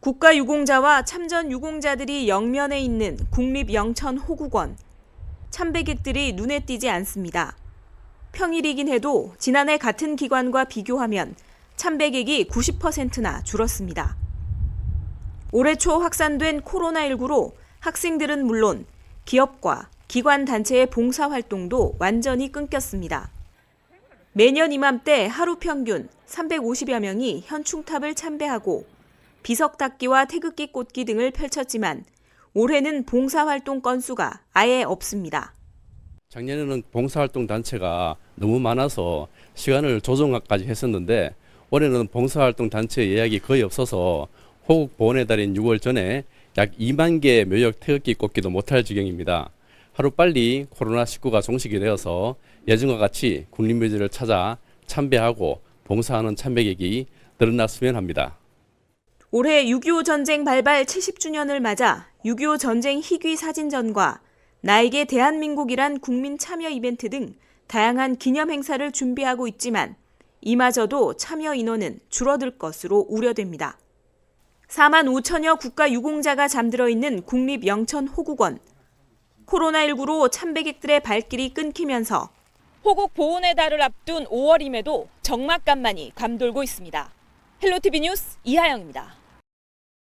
국가 유공자와 참전 유공자들이 영면에 있는 국립 영천 호국원. 참배객들이 눈에 띄지 않습니다. 평일이긴 해도 지난해 같은 기관과 비교하면 참배객이 90%나 줄었습니다. 올해 초 확산된 코로나19로 학생들은 물론 기업과 기관 단체의 봉사 활동도 완전히 끊겼습니다. 매년 이맘때 하루 평균 350여 명이 현충탑을 참배하고 비석 닦기와 태극기 꽂기 등을 펼쳤지만 올해는 봉사활동 건수가 아예 없습니다. 작년에는 봉사활동 단체가 너무 많아서 시간을 조정까지 했었는데 올해는 봉사활동 단체 예약이 거의 없어서 호국 보훈의 달인 6월 전에 약 2만 개 묘역 태극기 꽂기도 못할 지경입니다. 하루 빨리 코로나19가 종식이 되어서 예전과 같이 국립묘지를 찾아 참배하고 봉사하는 참배객이 늘어났으면 합니다. 올해 6.25 전쟁 발발 70주년을 맞아 6.25 전쟁 희귀 사진전과 나에게 대한민국이란 국민 참여 이벤트 등 다양한 기념 행사를 준비하고 있지만 이마저도 참여 인원은 줄어들 것으로 우려됩니다. 4만 5천여 국가 유공자가 잠들어 있는 국립 영천 호국원. 코로나19로 참배객들의 발길이 끊기면서 호국 보훈의 달을 앞둔 5월임에도 적막감만이 감돌고 있습니다. 헬로티비 뉴스 이하영입니다.